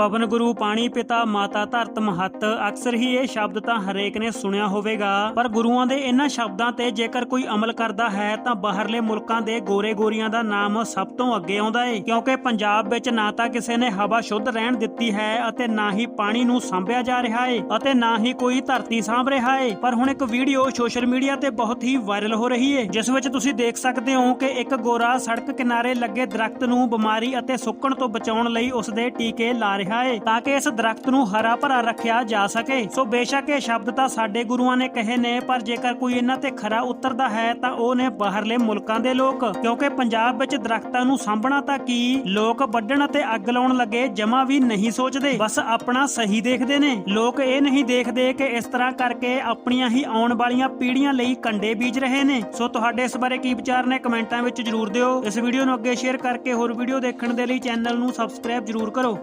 ਪਵਨ ਗੁਰੂ, ਪਾਣੀ ਪਿਤਾ, ਮਾਤਾ ਧਰਤ ਮਹੱਤ, ਅਕਸਰ ਹੀ ਇਹ ਸ਼ਬਦ ਤਾਂ ਹਰੇਕ ਨੇ ਸੁਣਿਆ ਹੋਵੇਗਾ। ਪਰ ਗੁਰੂਆਂ ਦੇ ਇਹਨਾਂ ਸ਼ਬਦਾਂ ਤੇ ਜੇਕਰ ਕੋਈ ਅਮਲ ਕਰਦਾ ਹੈ, ਤਾਂ ਬਾਹਰਲੇ ਮੁਲਕਾਂ ਦੇ ਗੋਰੇ ਗੋਰੀਆਂ ਦਾ ਨਾਮ ਸਭ ਤੋਂ ਅੱਗੇ ਆਉਂਦਾ ਏ। ਕਿਉਂਕਿ ਪੰਜਾਬ ਵਿੱਚ ਨਾ ਤਾਂ ਕਿਸੇ ਨੇ ਹਵਾ ਸ਼ੁੱਧ ਰਹਿਣ ਦਿੱਤੀ ਹੈ ਅਤੇ ਨਾ ਹੀ ਪਾਣੀ ਨੂੰ ਸਾਂਭਿਆ ਜਾ ਰਿਹਾ ਏ ਅਤੇ ਨਾ ਹੀ ਕੋਈ ਧਰਤੀ ਸਾਂਭ ਰਿਹਾ ਏ। ਪਰ ਹੁਣ ਇੱਕ ਵੀਡੀਓ ਸੋਸ਼ਲ ਮੀਡੀਆ ਤੇ ਬਹੁਤ ਹੀ ਵਾਇਰਲ ਹੋ ਰਹੀ ਏ, ਜਿਸ ਵਿੱਚ ਤੁਸੀਂ ਦੇਖ ਸਕਦੇ ਹੋ ਕਿ ਇੱਕ ਗੋਰਾ ਸੜਕ ਕਿਨਾਰੇ ਲੱਗੇ ਦਰਖਤ ਨੂੰ ਬਿਮਾਰੀ ਅਤੇ ਸੁੱਕਣ ਤੋਂ ਬਚਾਉਣ ਲਈ ਉਸ ਦੇ ਟੀਕੇ ਲਾ ਰਿਹਾ ਏ, ਤਾਂ ਕਿ ਇਸ ਦਰਖਤ ਨੂੰ ਹਰਾ ਭਰਾ ਰੱਖਿਆ ਜਾ ਸਕੇ। ਸੋ ਬੇਸ਼ੱਕ ਇਹ ਸ਼ਬਦ ਤਾਂ ਸਾਡੇ ਗੁਰੂਆਂ ਨੇ ਕਹੇ ਨੇ, ਪਰ ਜੇਕਰ ਕੋਈ ਇਹਨਾਂ ਤੇ ਖਰਾ ਉਤਰਦਾ ਹੈ, ਤਾਂ ਉਹ ਨੇ ਬਾਹਰਲੇ ਮੁਲਕਾਂ ਦੇ ਲੋਕ। ਕਿਉਂਕਿ ਪੰਜਾਬ ਵਿੱਚ ਦਰਖਤਾਂ ਨੂੰ ਸਾਂਭਣਾ ਤਾਂ ਕੀ? ਲੋਕ ਵੱਢਣ ਅਤੇ ਅੱਗ ਲਾਉਣ ਲੱਗੇ ਜਮਾ ਵੀ ਨਹੀਂ ਸੋਚਦੇ, ਬਸ ਆਪਣਾ ਸਹੀ ਦੇਖਦੇ ਨੇ। ਲੋਕ ਇਹ ਨਹੀਂ ਦੇਖਦੇ ਕਿ ਇਸ ਤਰ੍ਹਾਂ ਕਰਕੇ ਆਪਣੀਆਂ ਹੀ ਆਉਣ ਵਾਲੀਆਂ ਪੀੜ੍ਹੀਆਂ ਲਈ ਕੰਡੇ ਬੀਜ ਰਹੇ ਨੇ। ਸੋ ਤੁਹਾਡੇ ਇਸ ਬਾਰੇ ਕੀ ਵਿਚਾਰ ਨੇ ਕਮੈਂਟਾਂ ਵਿੱਚ ਜਰੂਰ ਦਿਓ। ਇਸ ਵੀਡੀਓ ਨੂੰ ਅੱਗੇ ਸ਼ੇਅਰ ਕਰਕੇ ਹੋਰ ਵੀਡੀਓ ਦੇਖਣ ਦੇ ਲਈ ਚੈਨਲ ਨੂੰ ਸਬਸਕ੍ਰਾਈਬ ਜਰੂਰ ਕਰੋ।